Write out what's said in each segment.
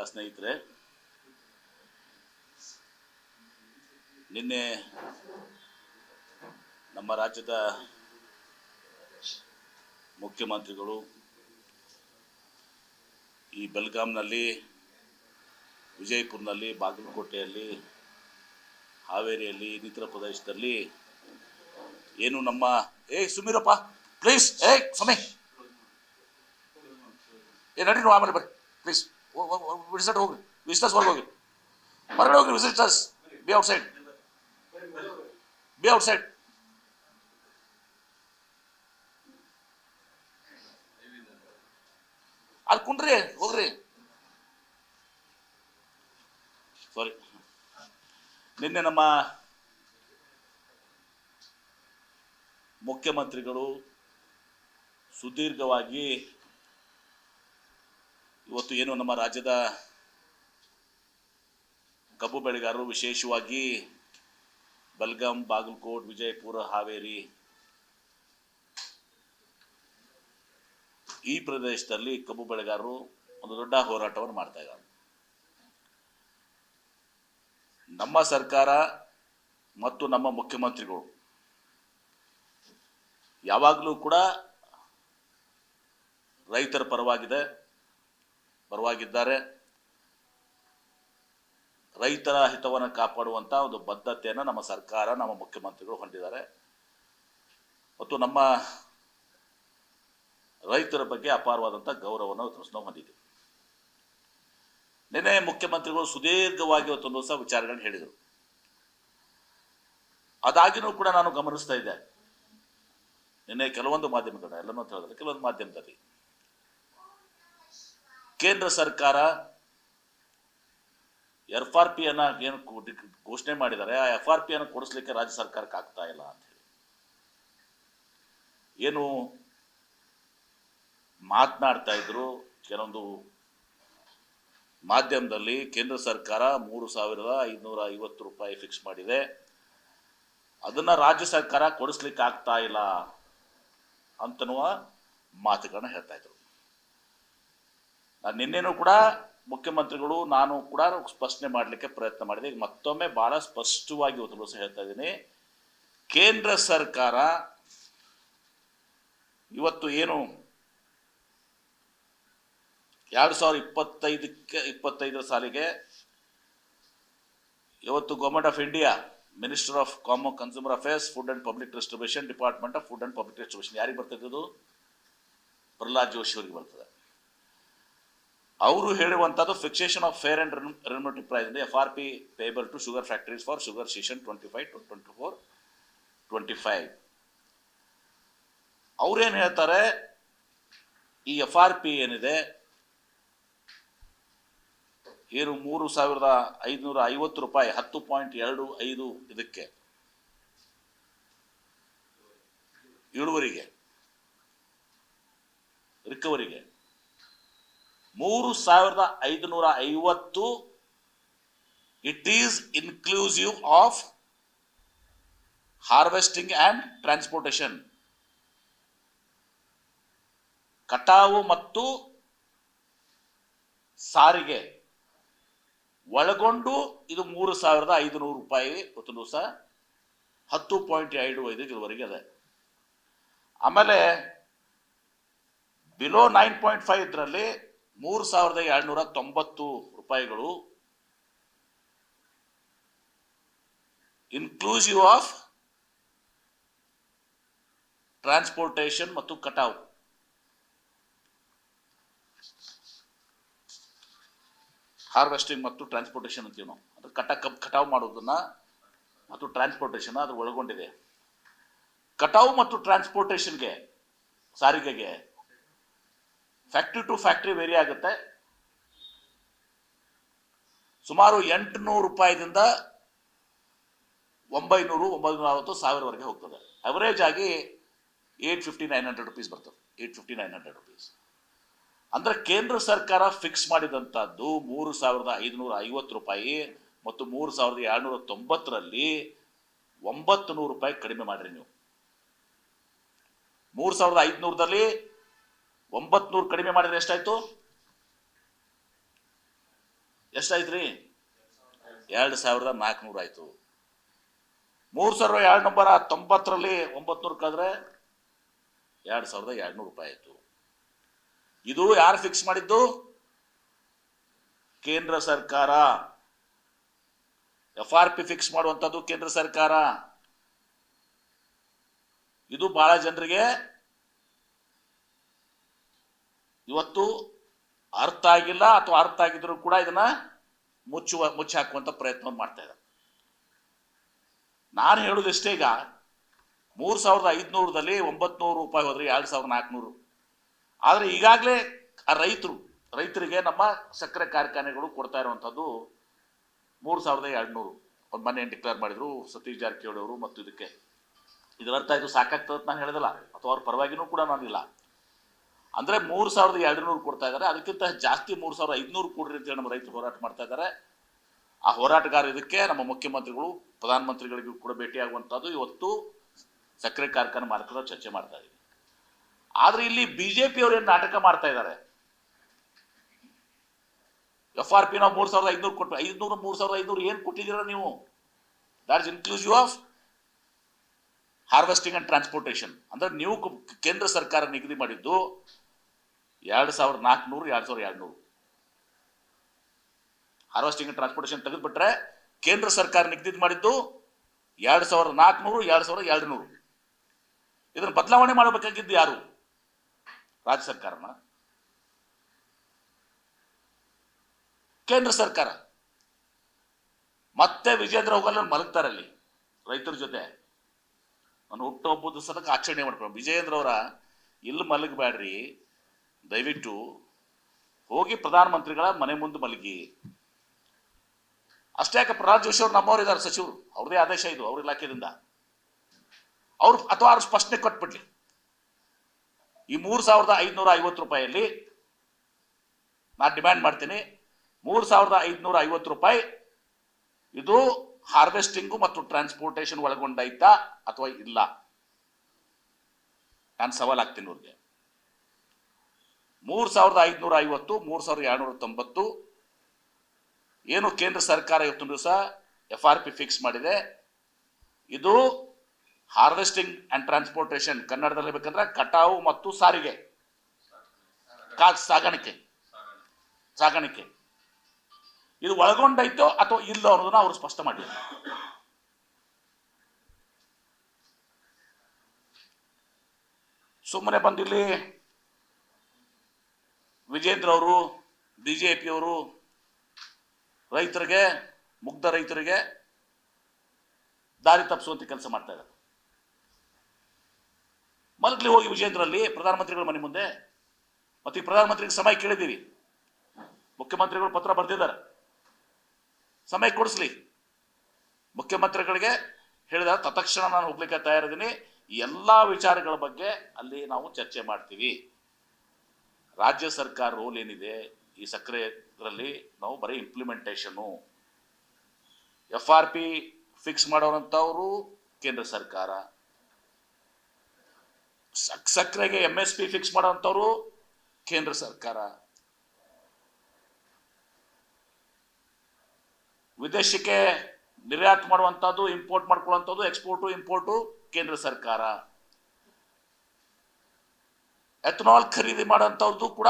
ಎಲ್ಲ ಸ್ನೇಹಿತರೆ, ನಿನ್ನೆ ನಮ್ಮ ರಾಜ್ಯದ ಮುಖ್ಯಮಂತ್ರಿಗಳು ಈ ಬೆಲ್ಗಾಂನಲ್ಲಿ, ವಿಜಯಪುರ್ನಲ್ಲಿ, ಬಾಗಲಕೋಟೆಯಲ್ಲಿ, ಹಾವೇರಿಯಲ್ಲಿ, ಇನ್ನಿತರ ಪ್ರದೇಶದಲ್ಲಿ ಏನು ನಮ್ಮ, ಏ ಸುಮೀರಪ್ಪ ಪ್ಲೀಸ್ ಏ ಸಮಯ ಏ ನಡಿ ಆಮೇಲೆ ಬರ್ರಿ ಪ್ಲೀಸ್ ವಿಸಿಟ್ ಹೋಗ್ರಿ. ವಿಸಿಟರ್ಸ್ ಹೊರಗೆ ಹೋಗಿ ಹೊರಗಡೆ ಹೋಗ್ರಿ visitors be outside be outside ಅಲ್ಲಿ ಕುಂಡ್ರಿ, ಹೋಗ್ರಿ. ಸಾರಿ ನಿನ್ನೆ ನಮ್ಮ ಮುಖ್ಯಮಂತ್ರಿಗಳು ಸುದೀರ್ಘವಾಗಿ ಇವತ್ತು ಏನು ನಮ್ಮ ರಾಜ್ಯದ ಕಬ್ಬು ಬೆಳೆಗಾರರು ವಿಶೇಷವಾಗಿ ಬಲ್ಗಾಂ ಬಾಗಲಕೋಟ್, ವಿಜಯಪುರ, ಹಾವೇರಿ ಈ ಪ್ರದೇಶದಲ್ಲಿ ಕಬ್ಬು ಬೆಳೆಗಾರರು ಒಂದು ದೊಡ್ಡ ಹೋರಾಟವನ್ನು ಮಾಡ್ತಾ ಇದ್ದಾರೆ. ನಮ್ಮ ಸರ್ಕಾರ ಮತ್ತು ನಮ್ಮ ಮುಖ್ಯಮಂತ್ರಿಗಳು ಯಾವಾಗಲೂ ಕೂಡ ರೈತರ ಪರವಾಗಿದೆ. ಪರವಾಗಿದ್ದಾರೆ ರೈತರ ಹಿತವನ್ನು ಕಾಪಾಡುವಂಥ ಒಂದು ಬದ್ಧತೆಯನ್ನು ನಮ್ಮ ಸರ್ಕಾರ, ನಮ್ಮ ಮುಖ್ಯಮಂತ್ರಿಗಳು ಹೊಂದಿದ್ದಾರೆ. ಮತ್ತು ನಮ್ಮ ರೈತರ ಬಗ್ಗೆ ಅಪಾರವಾದಂಥ ಗೌರವವನ್ನು ನಾವು ಹೊಂದಿದ್ದೀವಿ. ನಿನ್ನೆ ಮುಖ್ಯಮಂತ್ರಿಗಳು ಸುದೀರ್ಘವಾಗಿ ಇವತ್ತೊಂದು ಹೊಸ ವಿಚಾರಗಳನ್ನು ಹೇಳಿದರು. ಅದಾಗಿನೂ ಕೂಡ ನಾನು ಗಮನಿಸ್ತಾ ಇದ್ದೆ. ನಿನ್ನೆ ಕೆಲವೊಂದು ಮಾಧ್ಯಮಗಳ ಎಲ್ಲನೂ ಅಂತ ಹೇಳಿದ್ರೆ ಕೆಲವೊಂದು ಮಾಧ್ಯಮದಲ್ಲಿ ಕೇಂದ್ರ ಸರ್ಕಾರ ಎಫ್ ಆರ್ ಪಿ ಅನ್ನ ಏನು ಘೋಷಣೆ ಮಾಡಿದ್ದಾರೆ, ಆ ಎಫ್ ಆರ್ ಪಿ ಅನ್ನು ಕೊಡಿಸ್ಲಿಕ್ಕೆ ರಾಜ್ಯ ಸರ್ಕಾರಕ್ಕೆ ಆಗ್ತಾ ಇಲ್ಲ ಅಂತ ಹೇಳಿ. ಏನು ಮಾತನಾಡ್ತಾ ಇದ್ರು ಕೆಲವೊಂದು ಮಾಧ್ಯಮದಲ್ಲಿ ಕೇಂದ್ರ ಸರ್ಕಾರ ಮೂರು ಸಾವಿರದ ಐದುನೂರ ಐವತ್ತು ರೂಪಾಯಿ ಫಿಕ್ಸ್ ಮಾಡಿದೆ. ಅದನ್ನ ರಾಜ್ಯ ಸರ್ಕಾರ ಕೊಡಿಸ್ಲಿಕ್ಕೆ ಆಗ್ತಾ ಇಲ್ಲ ಅಂತನ್ನುವ ಮಾತುಗಳನ್ನ ಹೇಳ್ತಾ ಇದ್ರು. ನಿನ್ನೆನೂ ಕೂಡ ಮುಖ್ಯಮಂತ್ರಿಗಳು, ನಾನು ಕೂಡ ಸ್ಪಷ್ಟನೆ ಮಾಡಲಿಕ್ಕೆ ಪ್ರಯತ್ನ ಮಾಡಿದೆ. ಈಗ ಮತ್ತೊಮ್ಮೆ ಬಹಳ ಸ್ಪಷ್ಟವಾಗಿ ಒಂದು ಹೇಳ್ತಾ ಇದ್ದೀನಿ. ಕೇಂದ್ರ ಸರ್ಕಾರ ಇವತ್ತು ಏನು ಎರಡು ಸಾವಿರದ ಇಪ್ಪತ್ತೈದಕ್ಕೆ, ಇಪ್ಪತ್ತೈದರ ಸಾಲಿಗೆ ಇವತ್ತು government of India minister of ಕಾಮ consumer affairs food and public distribution department of food and public distribution ಯಾರಿಗೆ ಬರ್ತದೆ ಪ್ರಹ್ಲಾದ್ ಜೋಶಿ ಅವರಿಗೆ ಬರ್ತದೆ. ಅವರು ಹೇಳುವಂಥದ್ದು fixation of fair and remunerative price ಇದೆ F R P payable to sugar factories for sugar season twenty five to twenty four twenty five ಅವ್ರೇನು ಹೇಳ್ತಾರೆ? ಈ ಎಫ್ ಆರ್ ಪಿ ಏನಿದೆ? ಏನು ಮೂರು ಸಾವಿರದ ಐದುನೂರ ಐವತ್ತು ರೂಪಾಯಿ, ಹತ್ತು ಪಾಯಿಂಟ್ ಎರಡು ಐದು ಇದಕ್ಕೆ. ಇಳುವರಿಗೆ. ರಿಕವರಿಗೆ ಮೂರು ಸಾವಿರದ ಐದುನೂರ ಐವತ್ತು it is inclusive of harvesting and transportation ಕಟಾವು ಮತ್ತು ಸಾರಿಗೆ ಒಳಗೊಂಡು ಇದು ಮೂರು ಸಾವಿರದ ಐದುನೂರು ರೂಪಾಯಿ ಒಂದು ದಿವಸ ಹತ್ತು ಪಾಯಿಂಟ್ ಎರಡು ಐದು ಇದುವರೆಗೆ ಇದೆ. ಆಮೇಲೆ ಬಿಲೋ ನೈನ್ ಪಾಯಿಂಟ್ ಫೈವ್ ಇದರಲ್ಲಿ ಮೂರು ಸಾವಿರದ ಎರಡುನೂರ ತೊಂಬತ್ತು ರೂಪಾಯಿಗಳು ಇನ್ಕ್ಲೂಸಿವ್ ಆಫ್ ಟ್ರಾನ್ಸ್ಪೋರ್ಟೇಷನ್ ಮತ್ತು ಕಟಾವು. ಹಾರ್ವೆಸ್ಟಿಂಗ್ ಮತ್ತು ಟ್ರಾನ್ಸ್ಪೋರ್ಟೇಷನ್ ಅಂತೀವಿ ನಾವು. ಅಂದ್ರೆ ಕಟ ಕಟಾವು ಮಾಡೋದನ್ನ ಮತ್ತು ಟ್ರಾನ್ಸ್ಪೋರ್ಟೇಷನ್ ಅದು ಒಳಗೊಂಡಿದೆ. ಕಟಾವು ಮತ್ತು ಟ್ರಾನ್ಸ್ಪೋರ್ಟೇಷನ್ಗೆ ಸಾರಿಗೆಗೆ ಫ್ಯಾಕ್ಟ್ರಿ ಟು ಫ್ಯಾಕ್ಟ್ರಿ ವೇರಿ ಆಗುತ್ತೆ. ಸುಮಾರು ಎಂಟುನೂರು ರೂಪಾಯಿದಿಂದ ಒಂಬೈನೂರು ಒಂಬೈನೂರ ಅರವತ್ತು ಸಾವಿರವರೆಗೆ ಹೋಗ್ತದೆ. ಅವರೇಜ್ ಆಗಿ eight fifty nine hundred rupees ಬರ್ತದೆ. Eight fifty nine hundred rupees ಅಂದರೆ ಕೇಂದ್ರ ಸರ್ಕಾರ ಫಿಕ್ಸ್ ಮಾಡಿದಂಥದ್ದು ಮೂರು ಸಾವಿರದ ಐದುನೂರ ಐವತ್ತು ರೂಪಾಯಿ ಮತ್ತು ಮೂರು ಸಾವಿರದ ಏಳ್ನೂರ ತೊಂಬತ್ತರಲ್ಲಿ ಒಂಬತ್ತು ನೂರು ರೂಪಾಯಿ ಕಡಿಮೆ ಮಾಡಿರಿ ನೀವು. ಮೂರು ಸಾವಿರದ ಐದುನೂರದಲ್ಲಿ ಒಂಬತ್ತು ನೂರು ಕಡಿಮೆ ಮಾಡಿದ್ರೆ ಎಷ್ಟಾಯ್ತು? ಎಷ್ಟಾಯ್ತ್ರಿ? ಎರಡು ಸಾವಿರದ ನಾಲ್ಕುನೂರು ಆಯಿತು. ಮೂರು ಸಾವಿರದ ಎರಡು ನಂಬರ ತೊಂಬತ್ತರಲ್ಲಿ ಒಂಬತ್ನೂರು ಕಳೆದ್ರೆ ಎರಡು ಸಾವಿರದ ಎರಡುನೂರು ರೂಪಾಯಿ ಆಯಿತು. ಇದು ಯಾರು ಫಿಕ್ಸ್ ಮಾಡಿದ್ದು? ಕೇಂದ್ರ ಸರ್ಕಾರ. ಎಫ್ ಆರ್ ಪಿ ಫಿಕ್ಸ್ ಮಾಡುವಂಥದ್ದು ಕೇಂದ್ರ ಸರ್ಕಾರ. ಇದು ಬಹಳ ಜನರಿಗೆ ಇವತ್ತು ಅರ್ಥ ಆಗಿಲ್ಲ ಅಥವಾ ಅರ್ಥ ಆಗಿದ್ರು ಕೂಡ ಇದನ್ನ ಮುಚ್ಚುವ ಮುಚ್ಚಿ ಹಾಕುವಂತ ಪ್ರಯತ್ನ ಮಾಡ್ತಾ ಇದ್ದಾರೆ. ನಾನು ಹೇಳುದಿಷ್ಟೇ ಈಗ, ಮೂರು ಸಾವಿರದ ಐದುನೂರದಲ್ಲಿ ಒಂಬತ್ನೂರು ರೂಪಾಯಿ ಹೋದ್ರೆ ಎರಡು ಸಾವಿರದ ನಾಲ್ಕುನೂರು. ಆದರೆ ಈಗಾಗಲೇ ಆ ರೈತರು, ರೈತರಿಗೆ ನಮ್ಮ ಸಕ್ಕರೆ ಕಾರ್ಖಾನೆಗಳು ಕೊಡ್ತಾ ಇರುವಂಥದ್ದು ಮೂರು ಸಾವಿರದ ಎರಡುನೂರು. ಒಂದು ಮನೆ ಡಿಕ್ಲೇರ್ ಮಾಡಿದ್ರು ಸತೀಶ್ ಜಾರಕಿಹೊಳಿ ಅವರು ಮತ್ತು ಇದಕ್ಕೆ. ಇದರರ್ಥ ಇದು ಸಾಕಾಗ್ತದೆ ನಾನು ಹೇಳಿದಲ್ಲ. ಅಥವಾ ಅವ್ರ ಪರವಾಗಿನೂ ಕೂಡ ನಾನಿಲ್ಲ ಅಂದ್ರೆ ಮೂರು ಸಾವಿರದ ಎರಡು ನೂರು ಕೊಡ್ತಾ ಇದ್ದಾರೆ. ಅದಕ್ಕಿಂತ ಜಾಸ್ತಿ ಮೂರು ಸಾವಿರದ ಐದುನೂರು ಕೊಡ್ರಿ ಅಂತೇಳಿ ನಮ್ಮ ರೈತರು ಹೋರಾಟ ಮಾಡ್ತಾ ಇದ್ದಾರೆ. ಆ ಹೋರಾಟಗಾರ ಇದಕ್ಕೆ ನಮ್ಮ ಮುಖ್ಯಮಂತ್ರಿಗಳು, ಪ್ರಧಾನಮಂತ್ರಿಗಳಿಗೂ ಕೂಡ ಭೇಟಿಯಾಗುವಂಥದ್ದು ಇವತ್ತು ಸಕ್ಕರೆ ಕಾರ್ಖಾನೆ ಮಾಲಕರ ಚರ್ಚೆ ಮಾಡ್ತಾ ಇದ್ದೀವಿ. ಆದ್ರೆ ಇಲ್ಲಿ ಬಿಜೆಪಿ ಅವರು ಏನು ನಾಟಕ ಮಾಡ್ತಾ ಇದ್ದಾರೆ? ಎಫ್ ಆರ್ ಪಿ ನಾವು ಮೂರ್ ಸಾವಿರದ ಐದುನೂರು ಕೊಟ್ಟು, ಐದುನೂರು, ಮೂರ್ ಸಾವಿರದ ಐದುನೂರು ಏನು ಕೊಟ್ಟಿದ್ದೀರಾ ನೀವು? That inclusive of harvesting and transportation ಅಂದ್ರೆ ನೀವು ಕೇಂದ್ರ ಸರ್ಕಾರ ನಿಗದಿ ಮಾಡಿದ್ದು ಎರಡು ಸಾವಿರದ ನಾಲ್ಕುನೂರು, ಎರಡು ಸಾವಿರದ ಎರಡುನೂರು. ಹಾರ್ವೆಸ್ಟಿಂಗ್ ಅಂಡ್ ಟ್ರಾನ್ಸ್ಪೋರ್ಟೇಷನ್ ತೆಗೆದುಬಿಟ್ರೆ ಕೇಂದ್ರ ಸರ್ಕಾರ ನಿಗದಿ ಮಾಡಿದ್ದು ಎರಡು ಸಾವಿರದ ನಾಲ್ಕುನೂರು, ಎರಡು ಸಾವಿರದ ಎರಡುನೂರು. ಇದನ್ನು ಬದಲಾವಣೆ ಮಾಡಬೇಕಾಗಿದ್ದು ಯಾರು? ರಾಜ್ಯ ಸರ್ಕಾರನ. ಕೇಂದ್ರ ಸರ್ಕಾರ. ಮತ್ತೆ ವಿಜೇಂದ್ರ ಹೋಗಲ್ಲ ಮಲಗ್ತಾರೆ ಅಲ್ಲಿ, ರೈತರ ಜೊತೆ. ನಾನು ಹುಟ್ಟುಹಬ್ಬದ ಸದಕ್ಕೆ ಆಚರಣೆ ಮಾಡ್ಕೊಂಡು ವಿಜಯೇಂದ್ರ ಅವರ, ಇಲ್ಲಿ ಮಲಗಬೇಡ್ರಿ ದಯವಿಟ್ಟು ಹೋಗಿ ಪ್ರಧಾನಮಂತ್ರಿಗಳ ಮನೆ ಮುಂದೆ ಮಲಗಿ. ಅಷ್ಟೇ ಯಾಕೆ ಪ್ರಹ್ಲಾದ್ ಜೋಶಿ ಅವರು ನಮ್ಮವ್ರು ಇದ್ದಾರೆ ಸಚಿವರು. ಅವ್ರದೇ ಆದೇಶ ಇದು, ಅವ್ರ ಇಲಾಖೆಯಿಂದ. ಅವ್ರು ಅಥವಾ ಅವ್ರು ಸ್ಪಷ್ಟನೆ ಕೊಟ್ಬಿಡ್ಲಿ. ಈ ಮೂರು ಸಾವಿರದ ಐದುನೂರ ಐವತ್ತು ರೂಪಾಯಿಯಲ್ಲಿ ನಾನು ಡಿಮ್ಯಾಂಡ್ ಮಾಡ್ತೀನಿ. ಮೂರು ಸಾವಿರದ ಐದುನೂರ ಐವತ್ತು ರೂಪಾಯಿ ಇದು ಹಾರ್ವೆಸ್ಟಿಂಗು ಮತ್ತು ಟ್ರಾನ್ಸ್ಪೋರ್ಟೇಷನ್ ಒಳಗೊಂಡೈತಾ ಅಥವಾ ಇಲ್ಲ? ನಾನು ಸವಾಲಾಗ್ತೀನಿ ಅವ್ರಿಗೆ ಮೂರು ಸಾವಿರದ ಐದುನೂರ ಐವತ್ತು ಮೂರು ಸಾವಿರದ ಎರಡುನೂರ ತೊಂಬತ್ತು ಏನು ಕೇಂದ್ರ ಸರ್ಕಾರ ಇವತ್ತು ದಿವಸ ಎಫ್ ಆರ್ ಪಿ ಫಿಕ್ಸ್ ಮಾಡಿದೆ. ಇದು ಹಾರ್ವೆಸ್ಟಿಂಗ್ ಅಂಡ್ ಟ್ರಾನ್ಸ್ಪೋರ್ಟೇಷನ್ ಕನ್ನಡದಲ್ಲಿ ಬೇಕಂದ್ರೆ ಕಟಾವು ಮತ್ತು ಸಾರಿಗೆ. ಸಾಗಾಣಿಕೆ. ಸಾಗಾಣಿಕೆ. ಇದು ಒಳಗೊಂಡೈತೋ ಅಥವಾ ಇಲ್ಲೋ ಅನ್ನೋದನ್ನ ಅವರು ಸ್ಪಷ್ಟ ಮಾಡಿ ಸುಮ್ಮನೆ ಬಂದಿಲ್ಲಿ ವಿಜೇಂದ್ರ ಅವರು ಪಿಯವರು ರೈತರಿಗೆ, ಮುಗ್ಧ ರೈತರಿಗೆ ದಾರಿ ತಪ್ಪಿಸುವಂತ ಕೆಲಸ ಮಾಡ್ತಾ ಇದ್ದಾರೆ. ಮಲಗಲಿ ಹೋಗಿ ವಿಜೇಂದ್ರಲ್ಲಿ ಪ್ರಧಾನಮಂತ್ರಿಗಳ ಮನೆ ಮುಂದೆ, ಮತ್ತು ಈ ಪ್ರಧಾನಮಂತ್ರಿಗೆ ಸಮಯ ಕೇಳಿದ್ದೀವಿ. ಮುಖ್ಯಮಂತ್ರಿಗಳು ಪತ್ರ ಬರೆದಿದ್ದಾರೆ. ಸಮಯ ಕೊಡಿಸ್ಲಿ. ಮುಖ್ಯಮಂತ್ರಿಗಳಿಗೆ ಹೇಳಿದ ತತ್ಕ್ಷಣ ನಾನು ಹೋಗ್ಲಿಕ್ಕೆ ತಯಾರಿದ್ದೀನಿ. ಎಲ್ಲ ವಿಚಾರಗಳ ಬಗ್ಗೆ ಅಲ್ಲಿ ನಾವು ಚರ್ಚೆ ಮಾಡ್ತೀವಿ. ರಾಜ್ಯ ಸರ್ಕಾರ ರೋಲ್ ಏನಿದೆ, ಈ ಸಕ್ಕರೆ ಇದರಲ್ಲಿ ನಾವು ಬರೀ implementation F R P fix ಮಾಡೋರಂಥವರು ಕೇಂದ್ರ ಸರ್ಕಾರ. ಸಕ್- ಸಕ್ಕರೆಗೆ ಎಂ ಎಸ್ ಪಿ ಫಿಕ್ಸ್ ಮಾಡೋವಂಥವ್ರು ಕೇಂದ್ರ ಸರ್ಕಾರ. ವಿದೇಶಕ್ಕೆ ನಿರ್ಯಾತ ಮಾಡುವಂಥದ್ದು ಇಂಪೋರ್ಟ್ ಮಾಡ್ಕೊಳ್ಳುವಂಥದ್ದು ಎಕ್ಸ್ಪೋರ್ಟು ಇಂಪೋರ್ಟು ಕೇಂದ್ರ ಸರ್ಕಾರ. ಎಥನಾಲ್ ಖರೀದಿ ಮಾಡೋಂಥವ್ರದ್ದು ಕೂಡ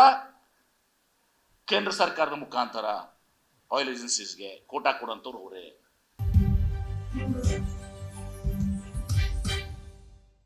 ಕೇಂದ್ರ ಸರ್ಕಾರದ ಮುಖಾಂತರ ಆಯಿಲ್ ಏಜೆನ್ಸೀಸ್ಗೆ ಕೋಟಾ ಕೊಡೋಂಥವ್ರು ಅವರೇ.